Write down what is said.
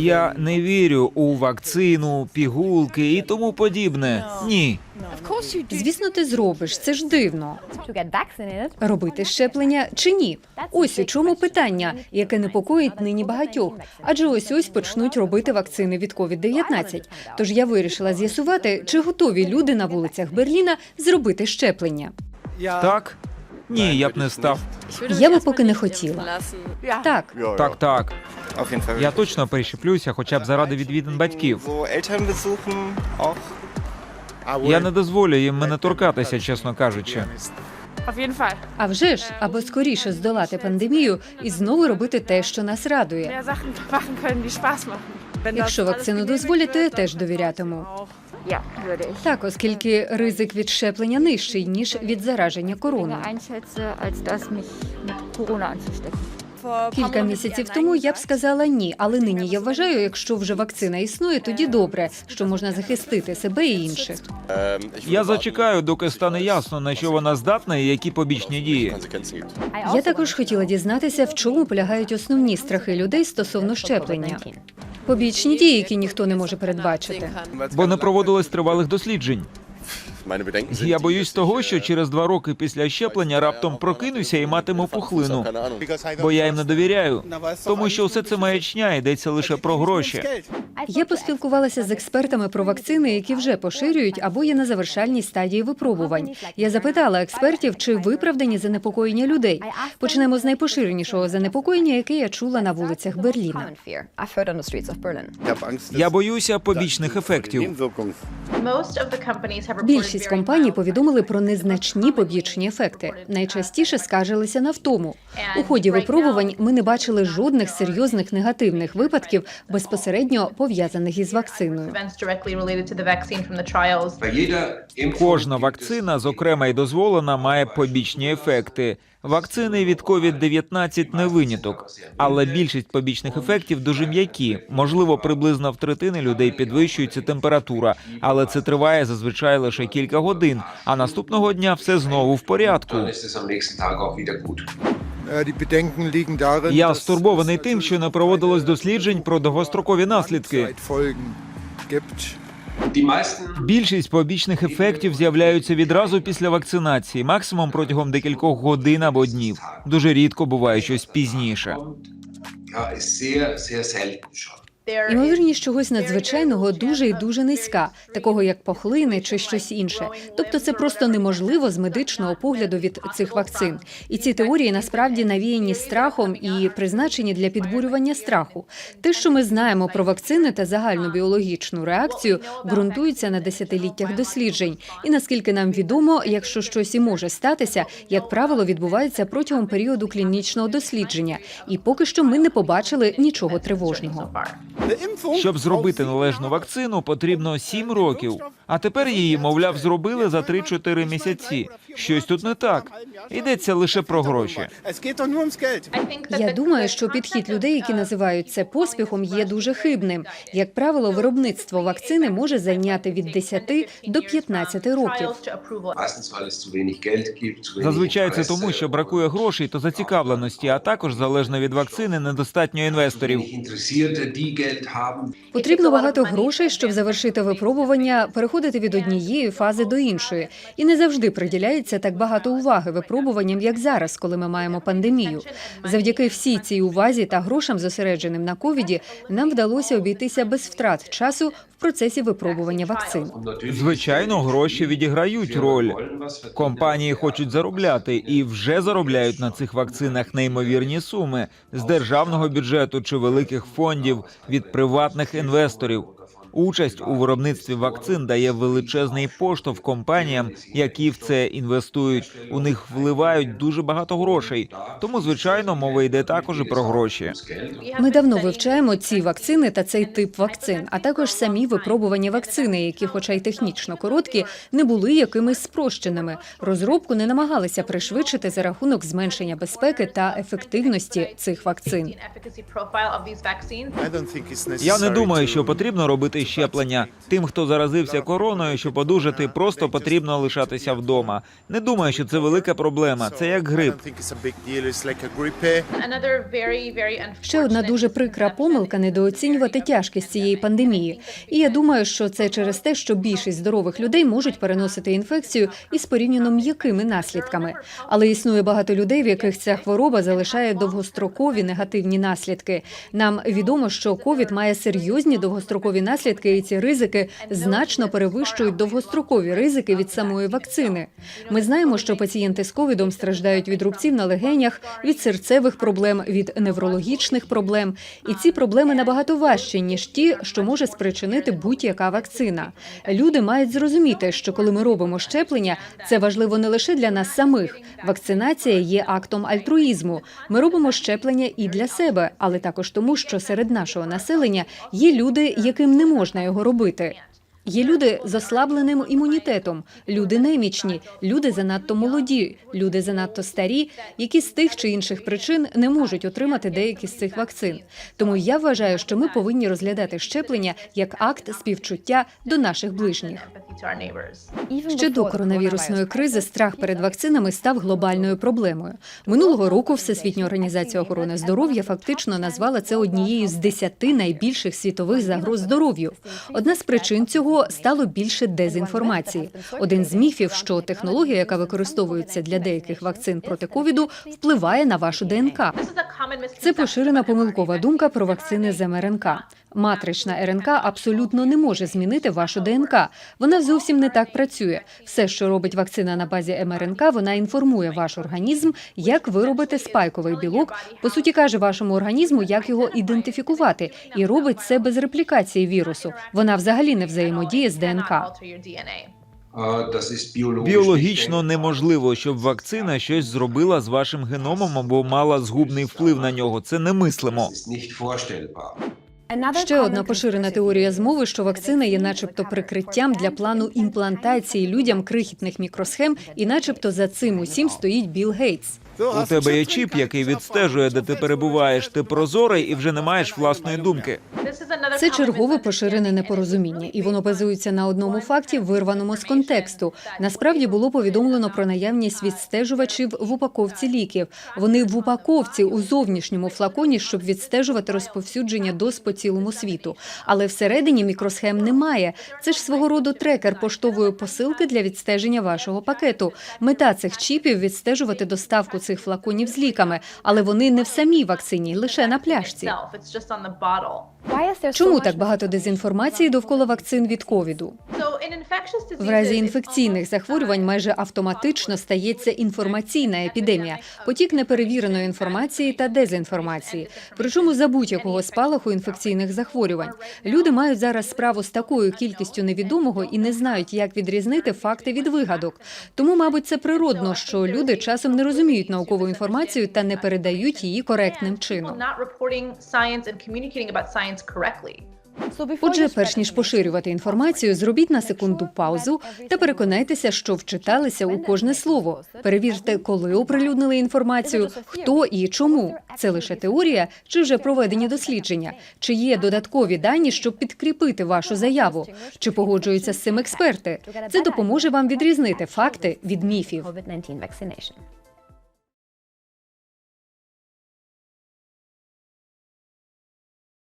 Я не вірю у вакцину, пігулки і тому подібне. Ні. Звісно, ти зробиш. Це ж дивно. Робити щеплення чи ні? Ось у чому питання, яке непокоїть нині багатьох. Адже ось ось почнуть робити вакцини від COVID-19. Тож я вирішила з'ясувати, чи готові люди на вулицях Берліна зробити щеплення. Так? Ні, я б не став. Я би поки не хотіла. Так, Так, так. Я точно перещеплюся, хоча б заради відвідин батьків. Я не дозволю їм мене торкатися, чесно кажучи. А вже ж, аби скоріше здолати пандемію і знову робити те, що нас радує. Якщо вакцину дозволять, то я теж довірятиму. Так, оскільки ризик від щеплення нижчий ніж від зараження короною. Кілька місяців тому я б сказала ні, але нині я вважаю, якщо вже вакцина існує, тоді добре, що можна захистити себе і інших. Я зачекаю, доки стане ясно, на що вона здатна і які побічні дії. Я також хотіла дізнатися, в чому полягають основні страхи людей стосовно щеплення. Побічні дії, які ніхто не може передбачити. Бо не проводилось тривалих досліджень. Я боюсь того, що через два роки після щеплення раптом прокинуся і матиму пухлину. Бо я їм не довіряю, тому що все це маячня йдеться лише про гроші. Я поспілкувалася з експертами про вакцини, які вже поширюють або є на завершальній стадії випробувань. Я запитала експертів, чи виправдані занепокоєння людей. Почнемо з найпоширенішого занепокоєння, яке я чула на вулицях Берліна. Я боюся побічних ефектів. Більшість компаній повідомили про незначні побічні ефекти. Найчастіше скаржилися на втому. У ході випробувань ми не бачили жодних серйозних негативних випадків безпосередньо пов'язаних із вакциною. Кожна вакцина, зокрема й дозволена, має побічні ефекти. Вакцини від COVID-19 не виняток, але більшість побічних ефектів дуже м'які. Можливо, приблизно в третини людей підвищується температура, але це триває зазвичай лише кілька годин. А наступного дня все знову в порядку. Darin, Я стурбований тим, що не проводилось досліджень про довгострокові наслідки. Більшість побічних ефектів з'являються відразу після вакцинації, максимум протягом декількох годин або днів. Дуже рідко буває щось пізніше. Ймовірність чогось надзвичайного дуже і дуже низька, такого як похлини чи щось інше. Тобто це просто неможливо з медичного погляду від цих вакцин. І ці теорії насправді навіяні страхом і призначені для підбурювання страху. Те, що ми знаємо про вакцини та загальну біологічну реакцію, ґрунтується на десятиліттях досліджень. І наскільки нам відомо, якщо щось і може статися, як правило, відбувається протягом періоду клінічного дослідження. І поки що ми не побачили нічого тривожного. Щоб зробити належну вакцину, потрібно 7 років. А тепер її, мовляв, зробили за 3-4 місяці. Щось тут не так. Йдеться лише про гроші. Я думаю, що підхід людей, які називають це поспіхом, є дуже хибним. Як правило, виробництво вакцини може зайняти від 10 до 15 років. Зазвичай це тому, що бракує грошей та зацікавленості, а також залежно від вакцини недостатньо інвесторів. Потрібно багато грошей, щоб завершити випробування, переходити від однієї фази до іншої. І не завжди приділяється так багато уваги випробуванням, як зараз, коли ми маємо пандемію. Завдяки всій цій увазі та грошам, зосередженим на ковіді, нам вдалося обійтися без втрат часу в процесі випробування вакцин. Звичайно, гроші відіграють роль. Компанії хочуть заробляти і вже заробляють на цих вакцинах неймовірні суми з державного бюджету чи великих фондів від приватних інвесторів. Участь у виробництві вакцин дає величезний поштовх компаніям, які в це інвестують. У них вливають дуже багато грошей. Тому, звичайно, мова йде також і про гроші. Ми давно вивчаємо ці вакцини та цей тип вакцин, а також самі випробування вакцини, які, хоча й технічно короткі, не були якимись спрощеними. Розробку не намагалися пришвидшити за рахунок зменшення безпеки та ефективності цих вакцин. Я не думаю, що потрібно робити щеплення. Тим, хто заразився короною, щоб одужати, просто потрібно лишатися вдома. Не думаю, що це велика проблема. Це як грип. Ще одна дуже прикра помилка недооцінювати тяжкість цієї пандемії. І я думаю, що це через те, що більшість здорових людей можуть переносити інфекцію із порівняно м'якими наслідками. Але існує багато людей, в яких ця хвороба залишає довгострокові негативні наслідки. Нам відомо, що ковід має серйозні довгострокові наслідки, і ці ризики значно перевищують довгострокові ризики від самої вакцини. Ми знаємо, що пацієнти з ковідом страждають від рубців на легенях, від серцевих проблем, від неврологічних проблем. І ці проблеми набагато важчі ніж ті, що може спричинити будь-яка вакцина. Люди мають зрозуміти, що коли ми робимо щеплення, це важливо не лише для нас самих. Вакцинація є актом альтруїзму. Ми робимо щеплення і для себе, але також тому, що серед нашого населення є люди, яким не можна його робити. Є люди з ослабленим імунітетом, люди немічні, люди занадто молоді, люди занадто старі, які з тих чи інших причин не можуть отримати деякі з цих вакцин. Тому я вважаю, що ми повинні розглядати щеплення як акт співчуття до наших ближніх. Ще до коронавірусної кризи страх перед вакцинами став глобальною проблемою. Минулого року Всесвітня організація охорони здоров'я фактично назвала це однією з десяти найбільших світових загроз здоров'ю. Одна з причин цього стало більше дезінформації. Один з міфів, що технологія, яка використовується для деяких вакцин проти ковіду, впливає на вашу ДНК. Це поширена помилкова думка про вакцини з МРНК. Матрична РНК абсолютно не може змінити вашу ДНК. Вона зовсім не так працює. Все, що робить вакцина на базі МРНК, вона інформує ваш організм, як виробити спайковий білок. По суті, каже вашому організму, як його ідентифікувати, і робить це без реплікації вірусу. Вона взагалі не взаємодіє з ДНК. Біологічно неможливо, щоб вакцина щось зробила з вашим геномом або мала згубний вплив на нього. Це немислимо. Ще одна поширена теорія змови, що вакцина є, начебто, прикриттям для плану імплантації людям крихітних мікросхем, і, начебто, за цим усім стоїть Білл Гейтс. У тебе є чіп, який відстежує, де ти перебуваєш. Ти прозорий і вже не маєш власної думки. Це чергове поширене непорозуміння, і воно базується на одному факті, вирваному з контексту. Насправді було повідомлено про наявність відстежувачів в упаковці ліків. Вони в упаковці у зовнішньому флаконі, щоб відстежувати розповсюдження доз по цілому світу. Але всередині мікросхем немає. Це ж свого роду трекер поштової посилки для відстеження вашого пакету. Мета цих чіпів відстежувати доставку цих флаконів з ліками, але вони не в самій вакцині, лише на пляшці. Чому так багато дезінформації довкола вакцин від ковіду? В разі інфекційних захворювань майже автоматично стається інформаційна епідемія, потік неперевіреної інформації та дезінформації. Причому за будь-якого спалаху інфекційних захворювань. Люди мають зараз справу з такою кількістю невідомого і не знають, як відрізнити факти від вигадок. Тому, мабуть, це природно, що люди часом не розуміють наукову інформацію та не передають її коректним чином. Science correctly. Отже, перш ніж поширювати інформацію, зробіть на секунду паузу та переконайтеся, що вчиталися у кожне слово. Перевірте, коли оприлюднили інформацію, хто і чому. Це лише теорія чи вже проведені дослідження? Чи є додаткові дані, щоб підкріпити вашу заяву? Чи погоджуються з цим експерти? Це допоможе вам відрізнити факти від міфів. COVID-19 vaccination.